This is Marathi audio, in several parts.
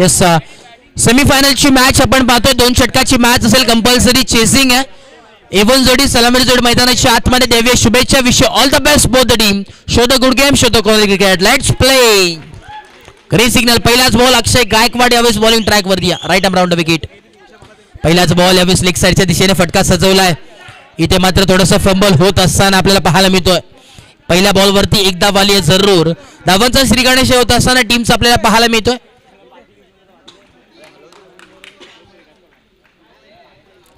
येस सेमीफायनलची मॅच आपण पाहतोय. दोन षटकाची मॅच असेल. कंपल्सरी चेसिंग आहे. एवन जोडी सलामी जोडी मैदानाच्या आतमध्ये देऊया शुभेच्छा विषय. All the best both the team show the good game show the quality cricket let's play green signal पहिलाच बॉल अक्षय गायकवाड यावेळेस बॉलिंग ट्रॅक वरती राईट राऊंड विकेट पहिलाच बॉल यावेळेस लेग साईडच्या दिशेने फटका सजवलाय. इथे मात्र थोडंसं फंबल होत असताना आपल्याला पाहायला मिळतोय. पहिल्या बॉलवरती एकदा वाली आहे जरूर. धावांचा श्रीगणेश होत असताना टीमचा आपल्याला पाहायला मिळतोय.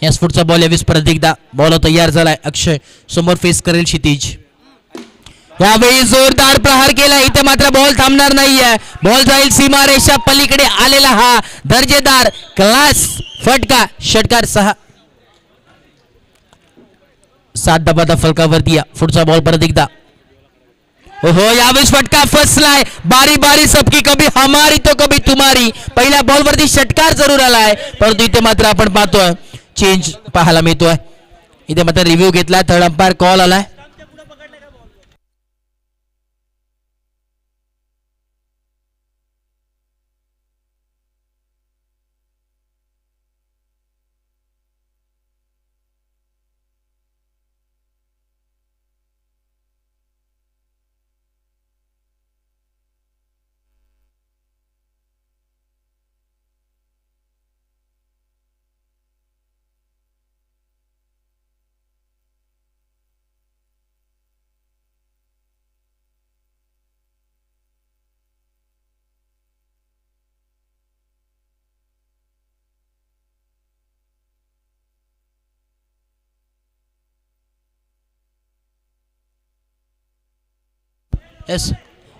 या स्फूटचा बॉल यावेळेस परत एकदा. बॉल तयार झालाय. अक्षय समोर फेस करेल क्षितिज. यावेळी जोरदार प्रहार केला. इथे मात्र बॉल थांबणार नाहीये. बॉल जाईल सीमा रेषा पलीकडे आलेला हा दर्जेदार क्लास फटका. षटकार सहा. सात दबादा फलकावरती या. पुढचा बॉल परत एकदा. हो यावेळेस फटका फसलाय. बारी बारी सबकी कभी हमारी तो कभी तुम्हारी. पहिल्या बॉल वरती षटकार जरूर आलाय. परंतु इथे मात्र आपण पाहतोय चेंज पाहायला मिळतोय. इथे मात्र रिव्ह्यू घेतला थर्ड अंपायर कॉल आलाय. येस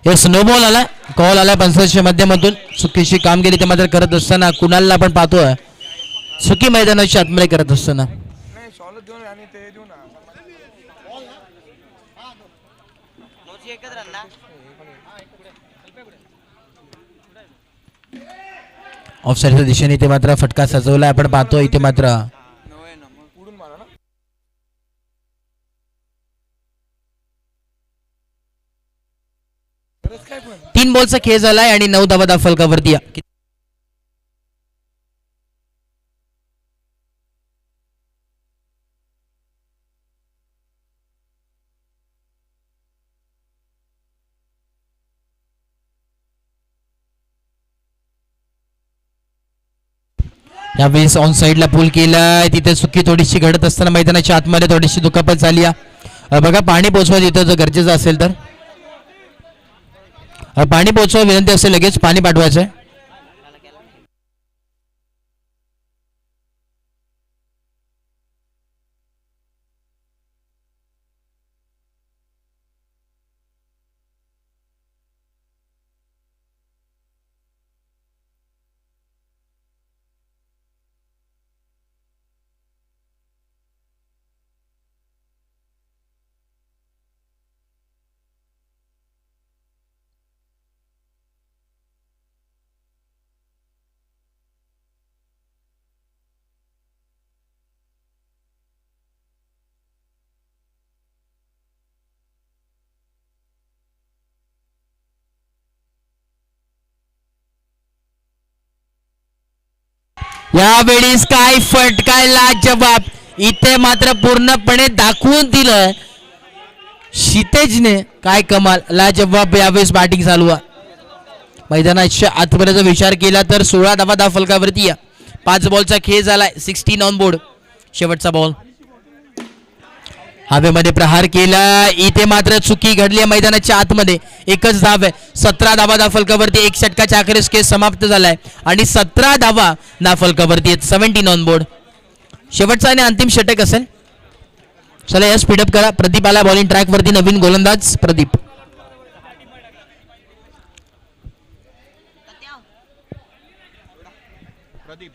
येस नो बॉल आलाय कॉल आलाय पंचायतच्या माध्यमातून. चुकीची कामगिरी ते मात्र करत असताना कुणालला आपण पाहतोय. चुकी मैदानाची आत्मरे करत असताना. नाही शॉलच देऊन आणि ते देऊ ना? ऑफसाईडच्या दिशेने इथे मात्र फटका सजवलाय. आपण पाहतोय इथे मात्र उडून मारा ना खरंच काय पण तीन बॉलचा खेळ झालाय आणि नऊ धावा फलकावरती या. यावेळेस ऑन साईडला पूल केलाय तिथे चुकी थोडीशी घडत असताना मैदानाच्या आतमध्ये थोडीशी दुखापत झाली आहे. बघा पाणी पोचवा तिथं जर गरजेचं असेल तर पाणी पोचवा विनंती असते लगेच पाणी पाठवायचं आहे यावेळी काय फटकायला जबाब. इथे मात्र पूर्णपणे दाखवून दिलं. शितेजने काय कमाल लाजवाब यावेळेस बॅटिंग चालू मैदानाच्या आतपर्यंत विचार केला तर सोळा धावा दहा फलकावरती या. पाच बॉलचा खेळ झालाय. सिक्स्टीन ऑन बोर्ड शेवटचा बॉल हवेमध्ये प्रहार केला. इथे मात्र चुकी घडली आहे मैदानाच्या आतमध्ये. एकच धाव आहे. सतरा धावा दहा फलकावरती एक षटकाच्या अखेरीस खेळ समाप्त झालाय. आणि सतरा धावा दहा फलकावरती आहेत. सेव्हन्टीन ऑन बोर्ड शेवटचा आणि अंतिम षटक असेल. चला या स्पीडअप करा. प्रदीप आला बॉलिंग ट्रॅक वरती. नवीन गोलंदाज प्रदीप. प्रदीप.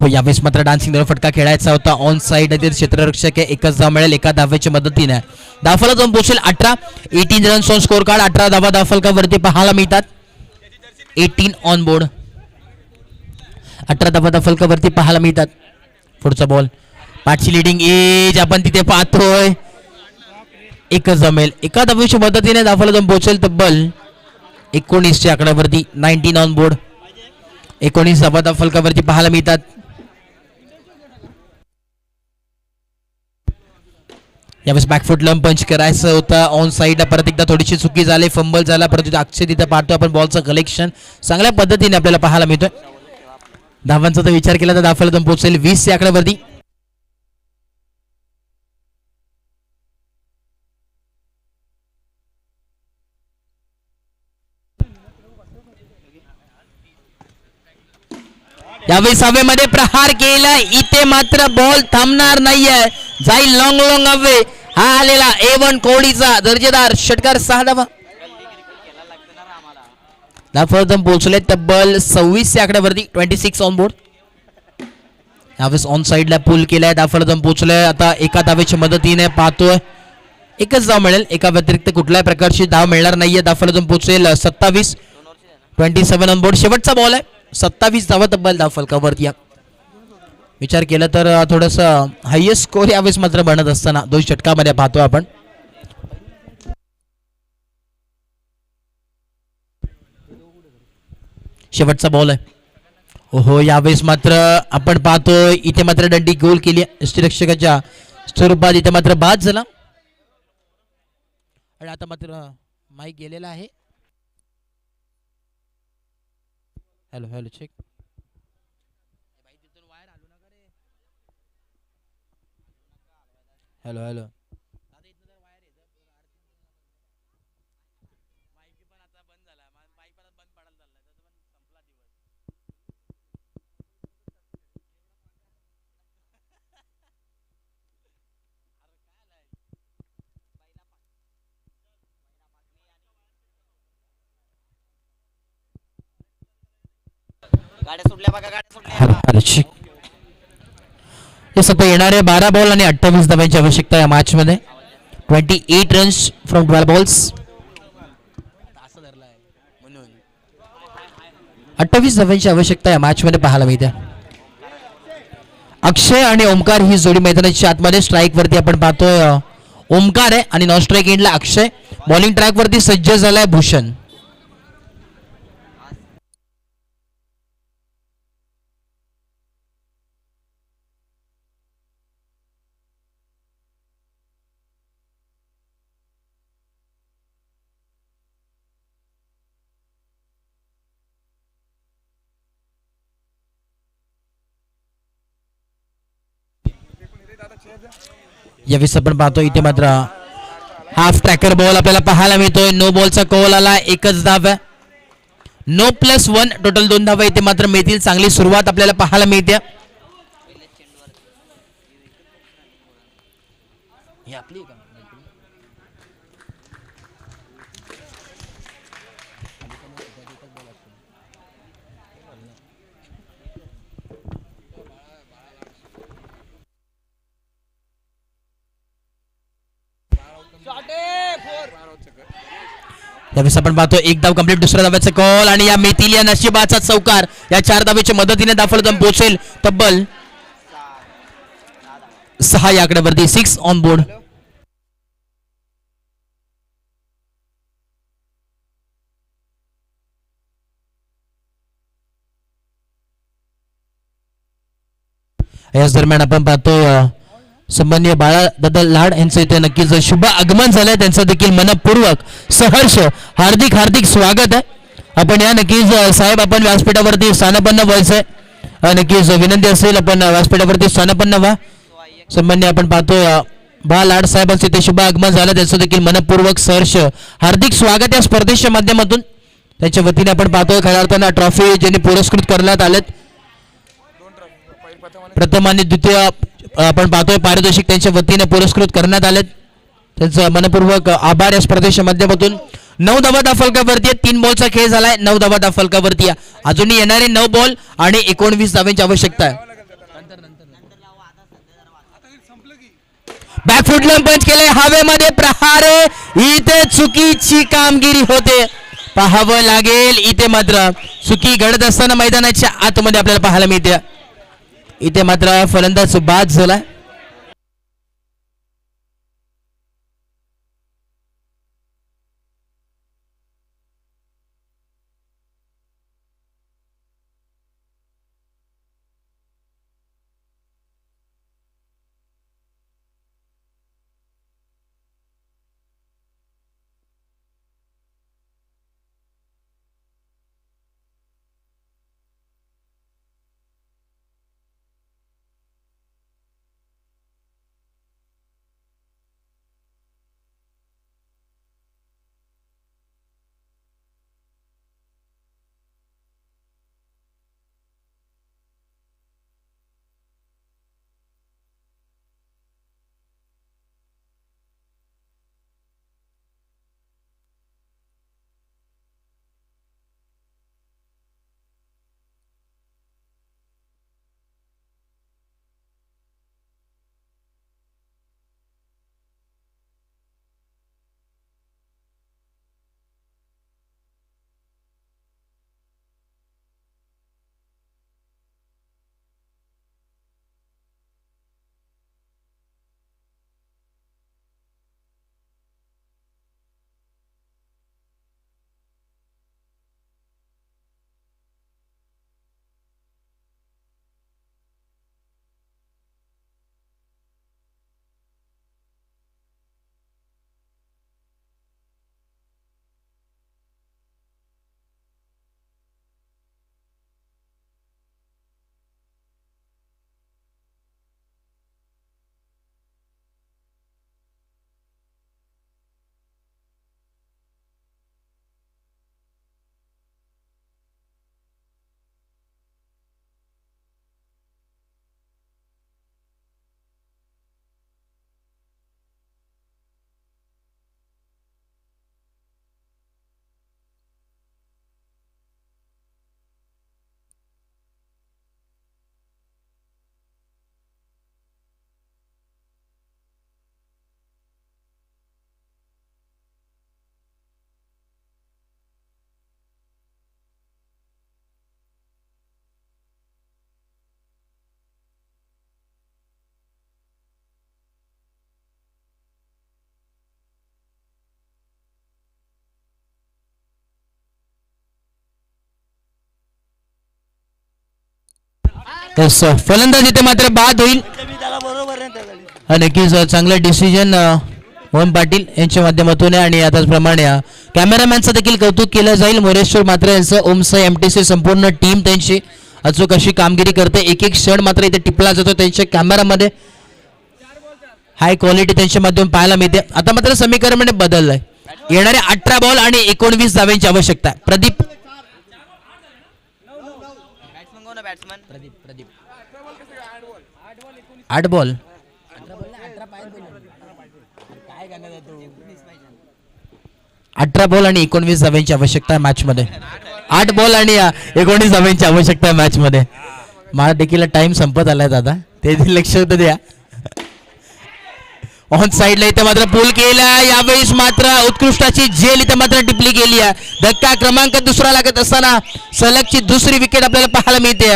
यावेळेस मात्र डान्सिंग फटका खेळायचा होता. ऑन साईड क्षेत्ररक्षक एकच धाव मिळेल एका धाव्याच्या मदतीने. दाफला जाऊन पोहोचेल अठरा. Eighteen runs on score card अठरा धावा दाफलकावरती पाहायला मिळतात. एटीन ऑन बोर्ड अठरा धावा दाफलकावरती पाहायला मिळतात. पुढचा बॉल पाचशे लिडिंग एज आपण तिथे पाहतोय. एकच जमेल. एका धावेच्या मदतीने दाफला जाऊन पोहोचेल तब्बल एकोणीसच्या आकड्यावरती नाईन्टीन ऑन बोर्ड एकोणीस धावा फलकावरती पाहायला मिळतात. यावेळेस बॅकफुट लंब पंच करायचं होतं. ऑन साईडला परत एकदा थोडीशी चुकी झाली फंबल झाला. परत अक्षय तिथे पाहतो आपण बॉलचं कलेक्शन चांगल्या पद्धतीने आपल्याला पाहायला मिळतोय. धावांचा जर विचार केला तर दाफल पोहोचेल. वीस या आकड्यावरती यावेळी सभेमध्ये प्रहार केला. इथे मात्र बॉल थांबणार नाहीये. जाईल लॉंग लॉंग अवे हा आलेला ए वन कोहळीचा दर्जेदार षटकार सहा धावा. दाफरदम पोहोचले. तब्बल सव्वीस या आकड्यावरती ट्वेंटी सिक्स ऑन बोर्ड यावेळेस ऑन साईडला पूल केलाय. दाफरदम पोहोचलंय आता एका धावेच्या मदतीने पाहतोय. एकच धाव मिळेल. एका व्यतिरिक्त कुठल्याही प्रकारची धाव मिळणार नाहीये. दाफरदम पोहोचेल सत्तावीस. ट्वेंटी सेव्हन ऑन बोर्ड शेवटचा बॉल आहे. सत्तावीस तब्बल धाव फलकावरती या विचार केला तर थोडंसं हायेस्ट स्कोर यावेळेस मात्र बनत असताना दोन षटकामध्ये पाहतो आपण. शेवटचा बॉल आहे. ओहो यावेळेस मात्र आपण पाहतो इथे मात्र दंडी गोल केली यष्टीरक्षकाच्या स्वरूपात इथे मात्र बाद झाला. आणि आता मात्र माईक गेलेला आहे. Hello hello check hello hello. गाड्या सुटल्या बघा गाड्या येणारे बारा बॉल आणि अठ्ठावीस धाव्यांची आवश्यकता या मॅच मध्ये. Twenty eight runs from twelve balls अठ्ठावीस धाव्यांची आवश्यकता या मॅच मध्ये पाहायला मिळते. अक्षय आणि ओमकार ही जोडी मैदानाच्या आतमध्ये स्ट्राईक वरती आपण पाहतोय. ओमकार आहे आणि नॉन स्ट्राईक एंडला अक्षय. बॉलिंग ट्रॅक वरती सज्ज झालाय भूषण. यावेळेस आपण पाहतो इथे मात्र हाफ ट्रॅकर बॉल आपल्याला पाहायला मिळतोय. नो बॉलचा कॉल आला एकच धाव नो प्लस वन टोटल दोन धावा इथे मात्र मिळतील चांगली सुरुवात आपल्याला पाहायला मिळते. आपली यावेळेस आपण पाहतो एक धाव कंप्लीट दुसऱ्या धाव्याचा कॉल आणि या मेथील या नशिबाचा चौकार या चार धावेच्या मदतीने दाफलदम पोहोचेल तब्बल सहा या आकड्यावरती सिक्स ऑन बोर्ड याच दरम्यान आपण पाहतो सन्मान्य बाळा दादा लाड यांचं इथे नक्कीच शुभ आगमन झालंय. त्यांचं देखील मनपूर्वक सहर्ष हार्दिक हार्दिक स्वागत आहे. आपण या नक्कीच साहेब आपण व्यासपीठावरती स्थानपन्न व्हायचंय. नक्कीच विनंती असेल आपण व्यासपीठावरती स्थानपन्न व्हा. सन्मान्य आपण पाहतो अं, बा लाड साहेबांचं इथे शुभ आगमन झालं. त्यांचं देखील मनपूर्वक सहर्ष हार्दिक स्वागत या स्पर्धेच्या माध्यमातून. त्याच्या वतीने आपण पाहतोय खऱ्या अर्थानं ट्रॉफी ज्यांनी पुरस्कृत करण्यात आलेत. प्रथम आणि द्वितीय आपण पाहतोय पारितोषिक त्यांच्या वतीने पुरस्कृत करण्यात आलेत. त्यांचं मनपूर्वक आभार या स्पर्धेच्या माध्यमातून. नऊ धावा फलकावरती तीन बॉलचा खेळ झालाय. नऊ धावा फलकावरती अजूनही येणारे नऊ बॉल आणि एकोणवीस धाव्यांची आवश्यकता आहे. बॅकफुट पंच केले हवेमध्ये प्रहार. इथे चुकीची कामगिरी होते. पाहावं लागेल. इथे मात्र चुकी घडत असताना मैदानाच्या आतमध्ये आपल्याला पाहायला मिळते. इथे मात्र फलंदाज बाद झाला फलंदाज इथे मात्र बाद होईल. नक्कीच चांगलं डिसिजन मोहन पाटील यांच्या माध्यमातून आहे. आणि आताचप्रमाणे त्याचप्रमाणे कॅमेरामॅनचं देखील कौतुक केलं जाईल. मोरेश्वर मात्र यांचं ओमस एम टी सी संपूर्ण टीम त्यांची अचूक अशी कामगिरी करते. एक एक क्षण मात्र इथे टिपला जातो त्यांच्या कॅमेरामध्ये हाय क्वालिटी त्यांच्या माध्यम पाहायला मिळते. आता मात्र समीकरण म्हणजे बदललंय. येणारे अठरा बॉल आणि एकोणवीस धाव्यांची आवश्यकता आहे. प्रदीप कोण बॅट्समन प्रदीप प्रदीप. आठ बॉल. अठरा बॉल आणि एकोणवीस धाव्यांची आवश्यकता आहे मॅच मध्ये आठ बॉल आणि एकोणीस धाव्यांची आवश्यकता आहे मॅच मध्ये मला देखील टाइम संपत आलाय दादा. ते देखील लक्ष होतं द्या ऑन साईडला इथे मात्र पूल केला. यावेळेस मात्र उत्कृष्टाची झेल इथे मात्र टिपली गेली आहे. धक्का क्रमांक दुसरा लागत असताना सलगची दुसरी विकेट आपल्याला पाहायला मिळते.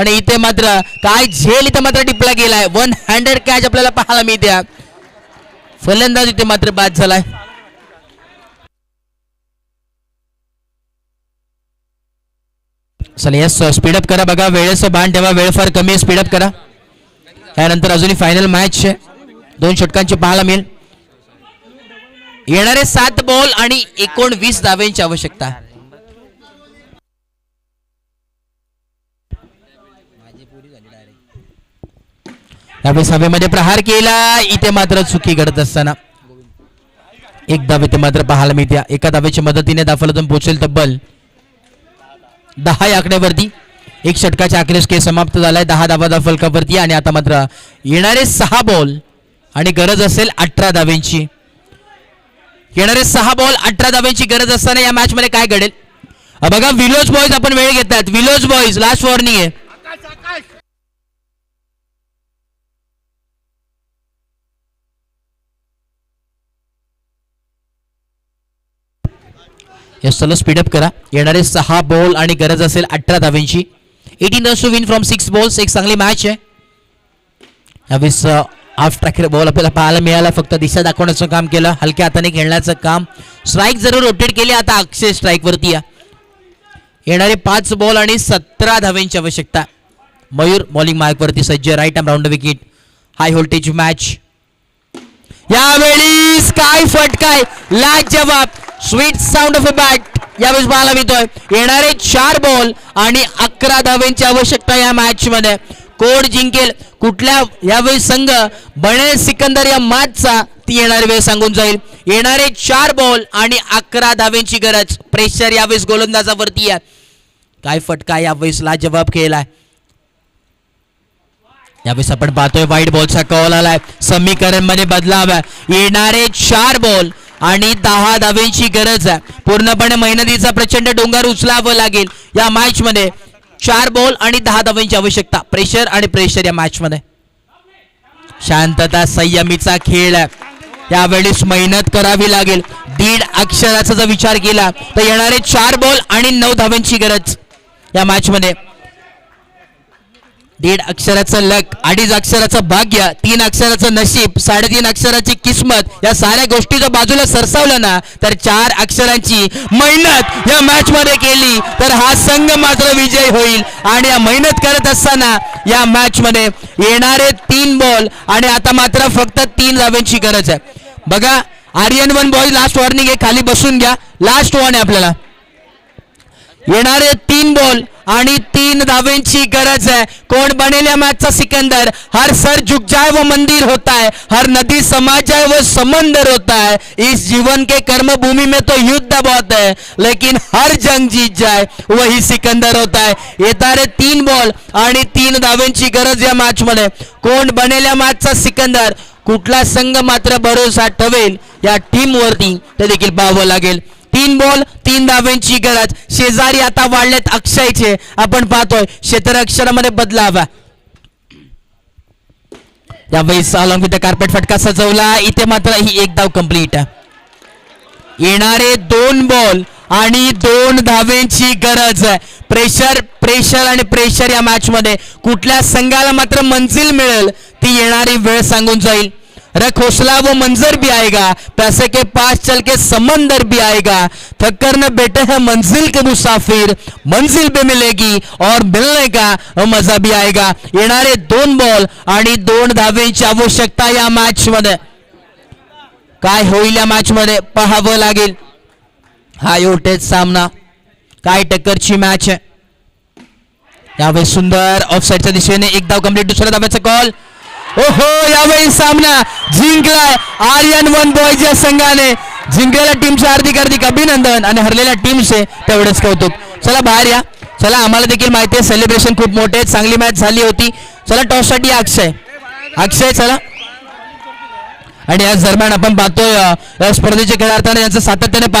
आणि इथे मात्र काय झेल इथे मात्र टिपला गेलाय. वन हंड्रेड कॅच आपल्याला पाहायला मिळते. फलंदाज इथे मात्र बाद झालाय. चला येस स्पीडअप करा बघा. वेळेचं भान ठेवा. वेळ फार कमी आहे. स्पीडअप करा. त्यानंतर अजूनही फायनल मॅच आहे. दोन षटकांची पाहायला मिळेल. येणारे सात बॉल आणि एकोणवीस धाव्यांची आवश्यकता. यावेळेस हवेमध्ये प्रहार केला. इथे मात्र चुकी घडत असताना. एक धावे ते मात्र पाहायला मिळत्या एका धावेच्या मदतीने दाफलातून पोहोचेल तब्बल दहा या आकड्यावरती. एक षटकाच्या आकडेस केस समाप्त झालाय. दहा धावा दाफलकावरती आणि आता मात्र येणारे सहा बॉल आणि गरज असेल अठरा धाव्यांची. येणारे सहा बॉल अठरा धाव्यांची गरज असताना या मॅच मध्ये काय घडेल? बघा विलोज बॉईज आपण वेळ घेतात. विलोज बॉईज लास्ट वॉर्निंग आहे. चला स्पीडअप करा. येणारे सहा बॉल आणि गरज असेल अठरा धाव्यांची. Eighteen runs to win from six balls एक चांगली मॅच आहे. हाफ ट्रॅकर बॉल आपल्याला पाहायला मिळाला. फक्त दिशा दाखवण्याचं काम केलं. हलक्या हाताने खेळण्याचं काम. स्ट्राईक जरूर रोटेट केली. आता अक्षय स्ट्राईकवरती या. येणारे पाच बॉल आणि सतरा धाव्यांची आवश्यकता. मयूर बॉलिंग मार्कवरती सज्ज. Right arm round wicket high voltage match यावेळी काय फटकाय. लाज जवाब sweet sound of a bat यावेळेस पाहायला मिळतोय येणारे चार बॉल आणि अकरा धाव्यांची आवश्यकता या मॅच मध्ये. कोण जिंकेल. कुठल्या यावेळी संघ बने सिकंदर या मॅचचा ती येणारी वेळ सांगून जाईल. येणारे चार बॉल आणि अकरा धावेंची गरज. प्रेशर यावेळेस गोलंदाजावरती आहे. काय फटका यावेळेस लाजवाब केलाय यावेळेस आपण पाहतोय वाईट बॉलचा कॉल आलाय. समीकरणमध्ये बदलाव आहे. येणारे चार बॉल आणि दहा धावेंची गरज आहे. पूर्णपणे मेहनतीचा प्रचंड डोंगर उचलावं लागेल. या मॅच मध्ये चार बॉल आणि दहा धावेंची आवश्यकता. प्रेशर आणि प्रेशर या मॅच मध्ये. शांतता संयमीचा खेळ यावेळेस मेहनत करावी लागेल. दीड अक्षराचा जर विचार केला तर येणारे चार बॉल आणि नऊ धाव्यांची गरज या मॅच मध्ये. दीड अक्षराचं लक अडीच अक्षराचं भाग्य तीन अक्षराचं नशीब साडेतीन अक्षराची किस्मत या साऱ्या गोष्टी जर बाजूला सरसावलं ना तर चार अक्षरांची मेहनत या मॅच मध्ये केली तर हा संघ मात्र विजय होईल. आणि या मेहनत करत असताना या मॅच मध्ये येणारे तीन बॉल आणि आता मात्र फक्त तीन धाव्यांची गरज आहे. बघा Aryan one boy last warning आहे खाली बसून घ्या. लास्ट वन आहे आपल्याला. येणारे तीन बॉल आणि तीन धावेंची गरज आहे. कोण बनेल्या मॅचचा सिकंदर? हर सर झुक जाए वो मंदिर होता है हर नदी समा जाए वो समंदर होता है इस जीवन के कर्म भूमि में तो युद्ध बहुत है. लेकिन हर जंग जीत जाए वही सिकंदर होता है येतारे तीन बॉल आणि तीन धावेंची गरज या मॅच मध्ये कोण बनेल्या मॅचचा सिकंदर? कुठला संघ मात्र भरोसा ठेवेल या टीम वरती ते देखील पाहावं लागेल. तीन बॉल तीन धाव्यांची गरज. शेजारी आता वाढलेत अक्षयचे. आपण पाहतोय क्षेत्र अक्षरामध्ये बदलावा यावेळी अलॉंग विथ कार्पेट फटका सजवला. इथे मात्र ही एक धाव कंप्लीट येणारे दोन बॉल आणि दोन धावेंची गरज आहे. प्रेशर प्रेशर आणि प्रेशर या मॅच मध्ये कुठल्या संघाला मात्र मंजिल मिळेल ती येणारी वेळ सांगून जाईल. अरे खोसला वो मंजर भी आएगा पैसे के पास चल के समंदर भी आएगा। थक्कर न बेटे हैं मंजिल के मुसाफिर मंजिल पे मिलेगी और मिलने का मजा भी आएगा। येणारे दोन बॉल आणि दोन धावेची आवश्यकता या मॅच मध्ये काय होईल या मॅच मध्ये पाहावं लागेल. हा योटेज सामना. काय टक्करची मॅच आहे. यावेळी सुंदर ऑफसाईडच्या दिशेने एक धाव कंप्लीट दुसऱ्या धाव्याचा कॉल ओहो यावेळी सामना जिंकलाय आर्यन वन बॉयच्या संघाने. जिंकलेल्या टीमचे हार्दिक हार्दिक अभिनंदन आणि हरलेल्या टीमचे तेवढेच कौतुक. चला बाहेर या. चला आम्हाला देखील माहिती आहे सेलिब्रेशन खूप मोठे चांगली मॅच झाली होती. चला टॉससाठी अक्षय. अक्षय चला. आणि याच दरम्यान आपण पाहतोय या स्पर्धेचे खेळाडू यांचं सातत्याने पाठ